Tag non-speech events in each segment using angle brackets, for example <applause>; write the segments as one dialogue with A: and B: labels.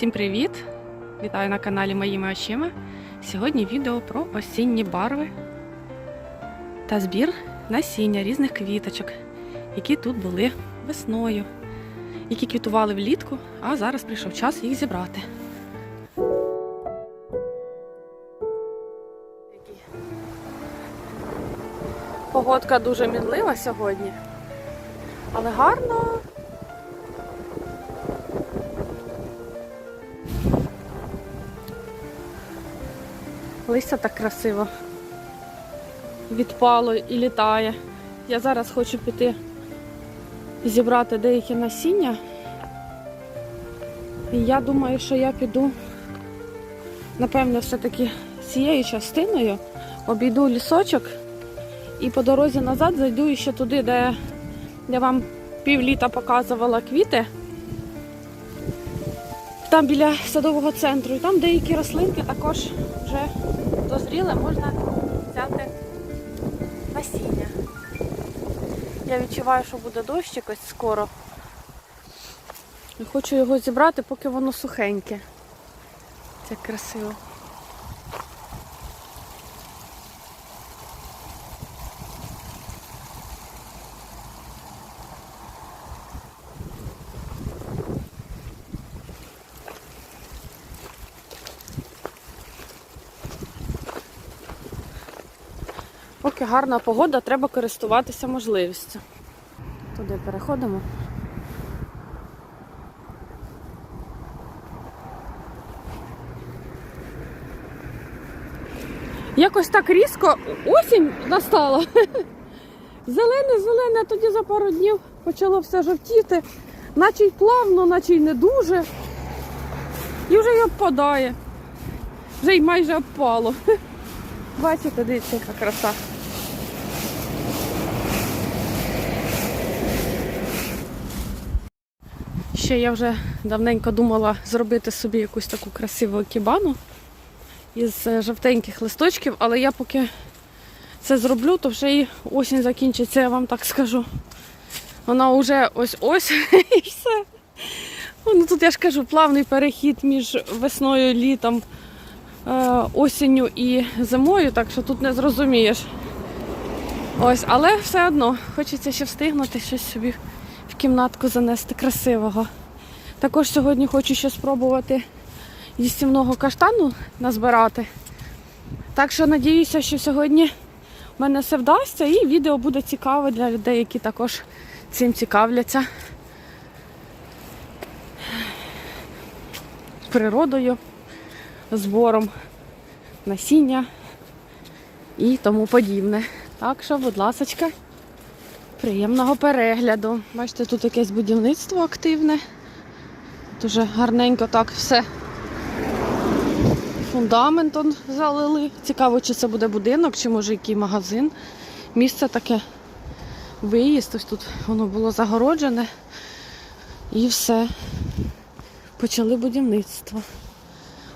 A: Всім привіт! Вітаю на каналі Моїми очима. Сьогодні відео про осінні барви та збір насіння різних квіточок, які тут були весною, які квітували влітку, а зараз прийшов час їх зібрати. Погодка дуже мінлива сьогодні, але гарно. Листя так красиво відпало і літає. Я зараз хочу піти зібрати деякі насіння. І я думаю, що я піду, напевно, все-таки цією частиною обійду лісочок і по дорозі назад зайду ще туди, де я вам півліта показувала квіти. Там біля садового центру. І там деякі рослинки також вже дозріли, можна взяти насіння. Я відчуваю, що буде дощ якось скоро. Хочу його зібрати, поки воно сухеньке. Це красиво. Гарна погода, треба користуватися можливістю. Туди переходимо. Якось так різко осінь настала. <laughs> Зелене, зелене, а тоді за пару днів почало все жовтіти, наче й плавно, наче й не дуже. І вже й обпадає. Вже й майже обпало. <laughs> Бачите, дивіться, яка краса. Ще я вже давненько думала зробити собі якусь таку красиву кібану із е, жовтеньких листочків, але я поки це зроблю, то вже і осінь закінчиться, я вам так скажу. Вона вже ось-ось <laughs> і все. Ну, тут я ж кажу, плавний перехід між весною літом, е, осінню і зимою, так що тут не зрозумієш. Ось, але все одно хочеться ще встигнути щось собі в кімнатку занести красивого. Також сьогодні хочу ще спробувати їстівного каштану назбирати. Так що надіюся, що сьогодні в мене все вдасться і відео буде цікаве для людей, які також цим цікавляться. Природою, збором насіння і тому подібне. Так що, будь ласка, приємного перегляду. Бачите, тут якесь будівництво активне. Дуже гарненько так все фундаментом залили. Цікаво, чи це буде будинок, чи може який магазин. Місце таке виїзд. Ось тут воно було загороджене. І все. Почали будівництво.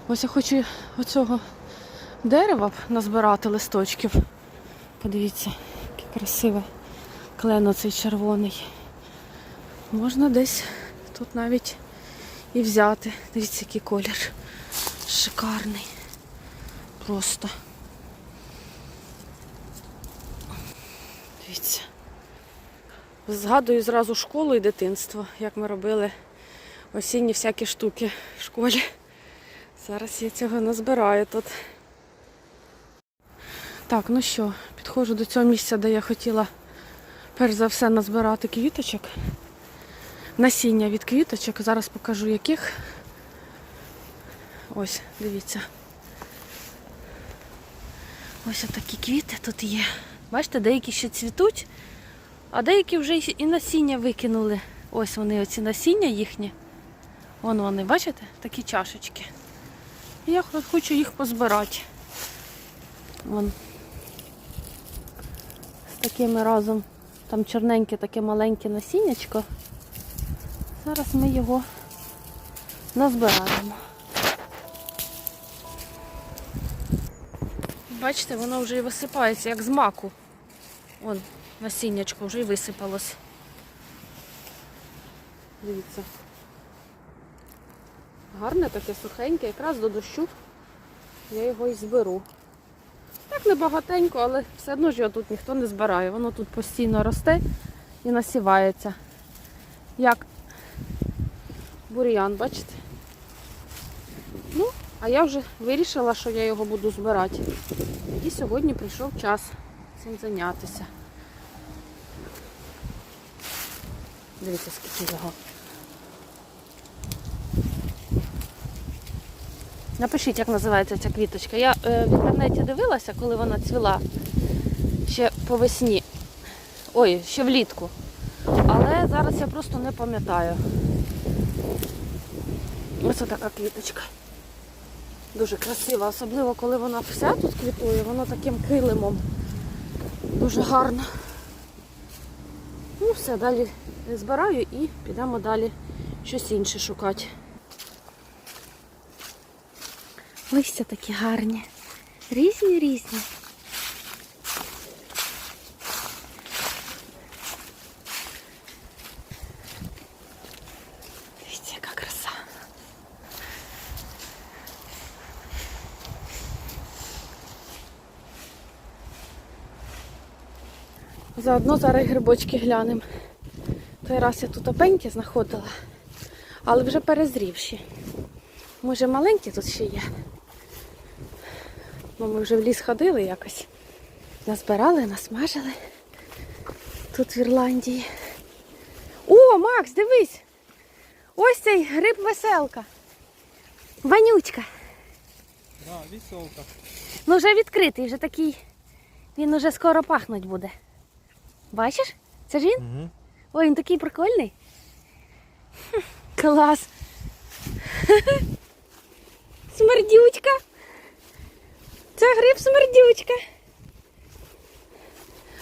A: Ось я хочу оцього дерева назбирати листочків. Подивіться, яке красиве клено цей червоний. Можна десь тут навіть і взяти. Дивіться, який колір. Шикарний. Просто. Дивіться. Згадую зразу школу і дитинство, як ми робили осінні всякі штуки в школі. Зараз я цього назбираю тут. Так, ну що, підходжу до цього місця, де я хотіла перш за все назбирати квіточок. Насіння від квіточок. Зараз покажу яких. Ось, дивіться. Ось такі квіти тут є. Бачите, деякі ще цвітуть, а деякі вже і насіння викинули. Ось вони, оці насіння їхні. Вон вони, бачите? Такі чашечки. Я хочу їх позбирати. Вон. З такими разом. Там чорненьке таке маленьке насіннячко. Зараз ми його назбираємо. Бачите, воно вже і висипається, як з маку. Вон, насіннячко вже і висипалось. Дивіться. Гарне таке сухеньке, якраз до дощу я його і зберу. Так небагатенько, але все одно ж його тут ніхто не збирає. Воно тут постійно росте і насівається. Як бур'ян, бачите? Ну, а я вже вирішила, що я його буду збирати. І сьогодні прийшов час цим зайнятися. Дивіться, скільки його. Напишіть, як називається ця квіточка. Я е, в інтернеті дивилася, коли вона цвіла ще по весні. Ой, ще влітку. Зараз я просто не пам'ятаю. Ось така квіточка. Дуже красива, особливо коли вона вся тут квітує, вона таким килимом. Дуже гарно. Ну все, далі збираю і підемо далі щось інше шукати. Листя такі гарні. Різні різні. Дивіться, яка краса. Заодно зараз грибочки глянемо. Той раз я тут опеньки знаходила, але вже перезрівші. Може маленькі тут ще є. Бо ми вже в ліс ходили якось. Назбирали, насмажили. Тут в Ірландії. О, Макс, дивись! Ось цей гриб веселка. Ванючка.
B: Да, веселка.
A: Ну вже відкритий, вже такий. Він уже скоро пахнуть буде. Бачиш? Це ж він?
B: Угу.
A: Ой, він такий прикольний. Хм, Клас. <laughs> Смердючка. Це гриб смердючка.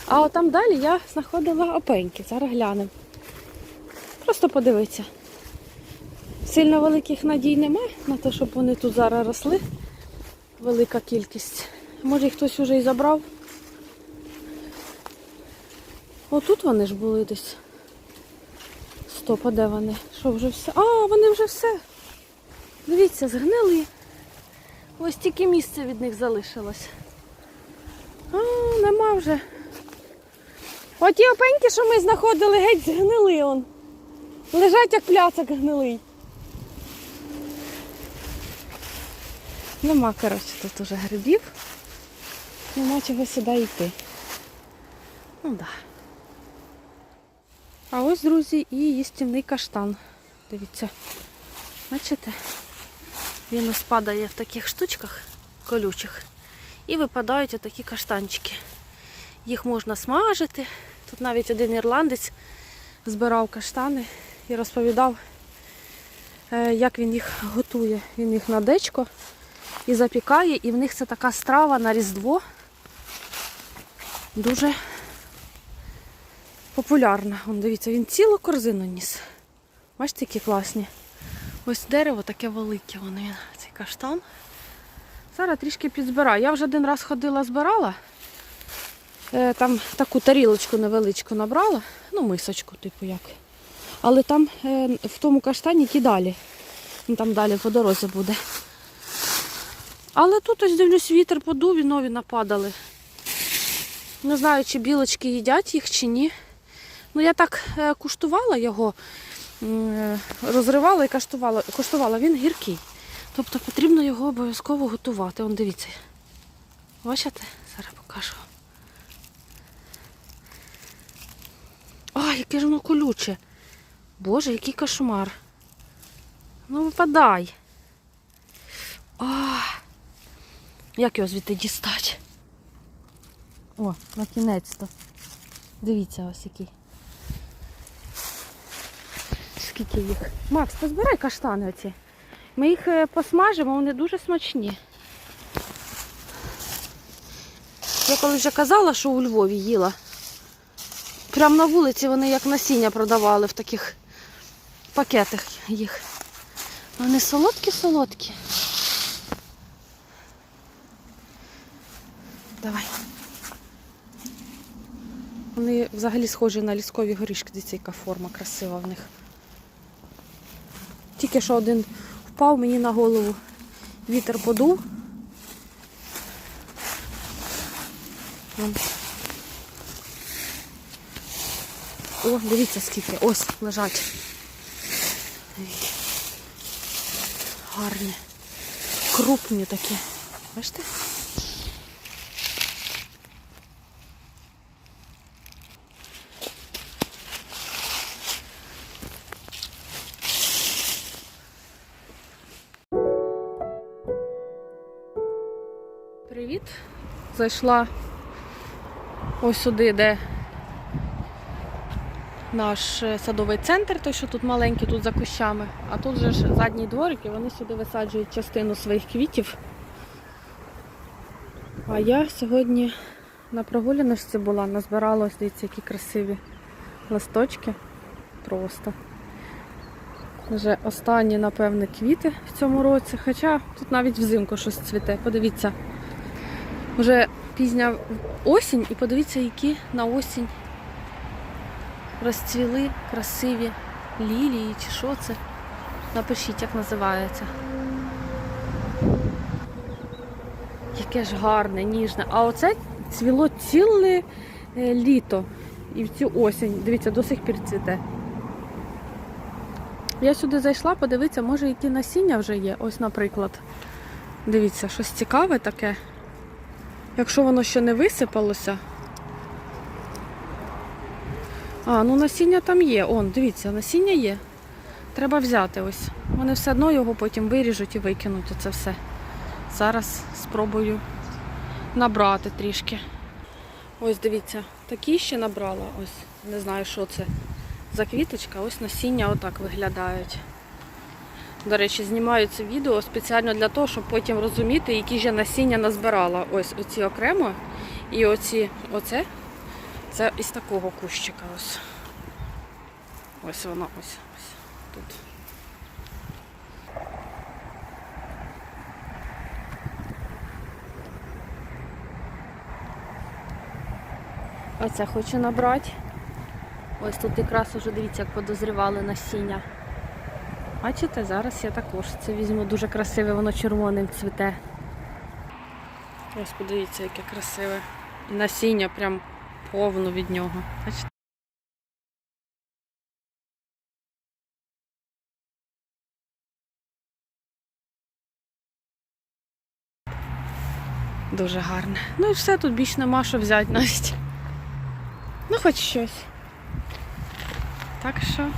A: А от там далі я знаходила опеньки. Зараз глянемо. Просто подивитися. Сильно великих надій нема на те, щоб вони тут зараз росли. Велика кількість. Може їх хтось уже і забрав. Отут вони ж були десь. Стоп, а де вони? Що вже все? А, вони вже все. Дивіться, згнили. Ось тільки місце від них залишилось. А, нема вже. Оті опеньки, що ми знаходили, геть згнили он. Лежать як пляцок гнилий. Нема, коротше, тут уже грибів. Нема чого сюди йти. Ну так. Да. А ось, друзі, і їстівний каштан. Дивіться. Бачите? Він ось падає в таких штучках колючих. І випадають отакі каштанчики. Їх можна смажити. Тут навіть один ірландець збирав каштани і розповідав, е, як він їх готує. Він їх на дечко і запікає, і в них це така страва на Різдво. Дуже популярна. Вон, дивіться, він цілу корзину ніс. Бачите, які класні. Ось дерево таке велике, воно є, цей каштан. Зараз трішки підзбираю. Я вже один раз ходила, збирала. Е, Там таку тарілочку невеличку набрала, ну мисочку, типу як. Але там е, в тому каштані ті далі. Там далі по дорозі буде. Але тут ось дивлюсь, вітер подув і нові нападали. Не знаю, чи білочки їдять їх, чи ні. Ну, я так е, куштувала його, е, розривала і каштувала, куштувала. Він гіркий. Тобто потрібно його обов'язково готувати. Вон дивіться. Бачите? Зараз покажу. Ай, яке ж воно колюче. Боже, який кошмар. Ну випадай. А, як його звідти дістати? О, на кінець-то. Дивіться ось який. Скільки їх. Макс, позбирай каштани оці. Ми їх е, посмажимо, вони дуже смачні. Я коли вже казала, що у Львові їла. Прямо на вулиці вони як насіння продавали в таких пакетах їх. Вони солодкі-солодкі. Давай. Вони взагалі схожі на ліскові горішки. Дивіться, яка форма красива в них. Тільки що один впав. мені на голову. Вітер подув. О, дивіться скільки. Ось лежать. Гарні. Крупні такі. Бачите? Зайшла ось сюди, де наш е, садовий центр, той, що тут маленький, тут за кущами. А тут же ж задній дворик, і вони сюди висаджують частину своїх квітів. А я сьогодні на прогуляночці була, назбирала ось дивіться, які красиві листочки. Просто. Вже останні, напевне, квіти в цьому році. Хоча тут навіть взимку щось цвіте. Подивіться, вже пізня осінь, і подивіться, які на осінь розцвіли красиві лілії чи що це. Напишіть, як називається. Яке ж гарне, ніжне. А оце цвіло ціле е, літо. І в цю осінь. Дивіться, до сих пір цвіте. Я сюди зайшла, подивитися, може які насіння вже є. Ось, наприклад. Дивіться, щось цікаве таке. Якщо воно ще не висипалося. А, ну насіння там є. Он, дивіться, насіння є. Треба взяти ось. Вони все одно його потім виріжуть і викинуть оце все. Зараз спробую набрати трішки. Ось дивіться, такі ще набрала. Ось, не знаю, що це за квіточка. Ось насіння отак виглядають. До речі, знімаю це відео спеціально для того, щоб потім розуміти, які ж я насіння назбирала. Ось оці окремо. І оці, оце, це із такого кущика. Ось. Ось воно ось, ось тут. Оце хочу набрати. Ось тут якраз уже дивіться, як подозрівали насіння. Бачите, зараз я також це візьму дуже красиве, воно червоним цвіте. Ось подивіться, яке красиве. І насіння прям повно від нього. Бачите? Дуже гарне. Ну і все, тут більш нема що взяти навіть. Ну, хоч щось. Так що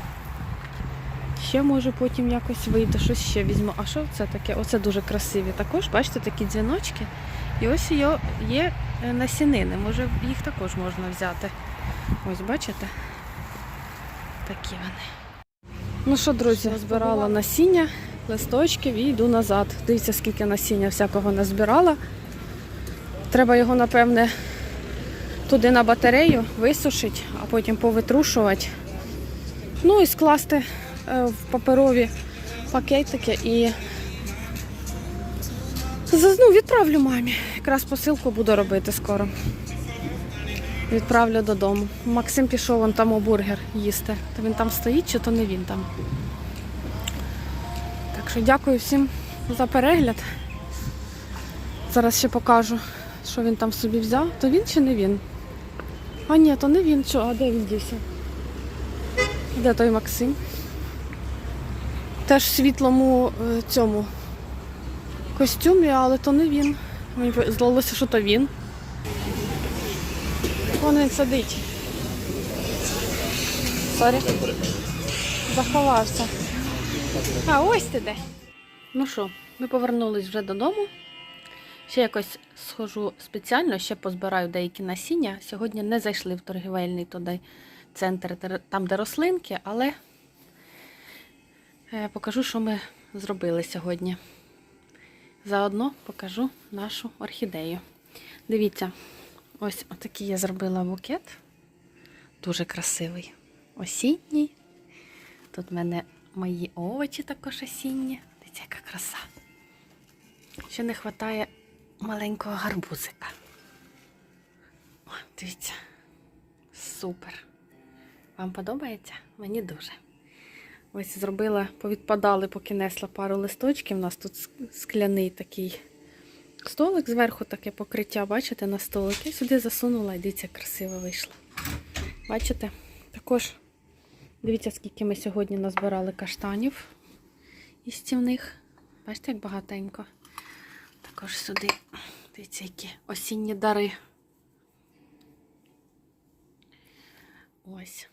A: ще може потім якось вийде, щось ще візьму. А що це таке? Оце дуже красиві. Також, бачите, такі дзвіночки. І ось є, є е, насінини. Може їх також можна взяти. Ось, бачите? Такі вони. Ну що, друзі, збирала насіння, листочків і йду назад. Дивіться, скільки насіння всякого назбирала. Треба його, напевне, туди на батарею висушити, а потім повитрушувати. Ну і скласти в паперові пакетики і з- ну, відправлю мамі. Якраз посилку буду робити скоро. Відправлю додому. Максим пішов вон там у бургер їсти. То він там стоїть, чи то не він там. Так що дякую всім за перегляд. Зараз ще покажу, що він там собі взяв. То він чи не він? А ні, то не він. Що? А де він дівся? Де той Максим? Теж світлому е, цьому костюмі, але то не він. Мені здалося, що то він. Вон він сидить. Сорі. Заховався. А ось ти де. Ну що, ми повернулись вже додому. Ще якось схожу спеціально, ще позбираю деякі насіння. Сьогодні не зайшли в торгівельний туди центр, там, де рослинки, але покажу, що ми зробили сьогодні. Заодно покажу нашу орхідею. Дивіться, ось отакий я зробила букет. Дуже красивий. Осінній. Тут в мене мої овочі також осінні. Дивіться, яка краса. Ще не вистачає маленького гарбузика. О, дивіться. Супер. Вам подобається? Мені дуже. Ось зробила, повідпадали, поки несла пару листочків. У нас тут скляний такий столик зверху, таке покриття, бачите, на столик. Я сюди засунула, і дивіться, красиво вийшло. Бачите? Також дивіться, скільки ми сьогодні назбирали каштанів із стівних. Бачите, як багатенько. Також сюди, дивіться, які осінні дари. Ось.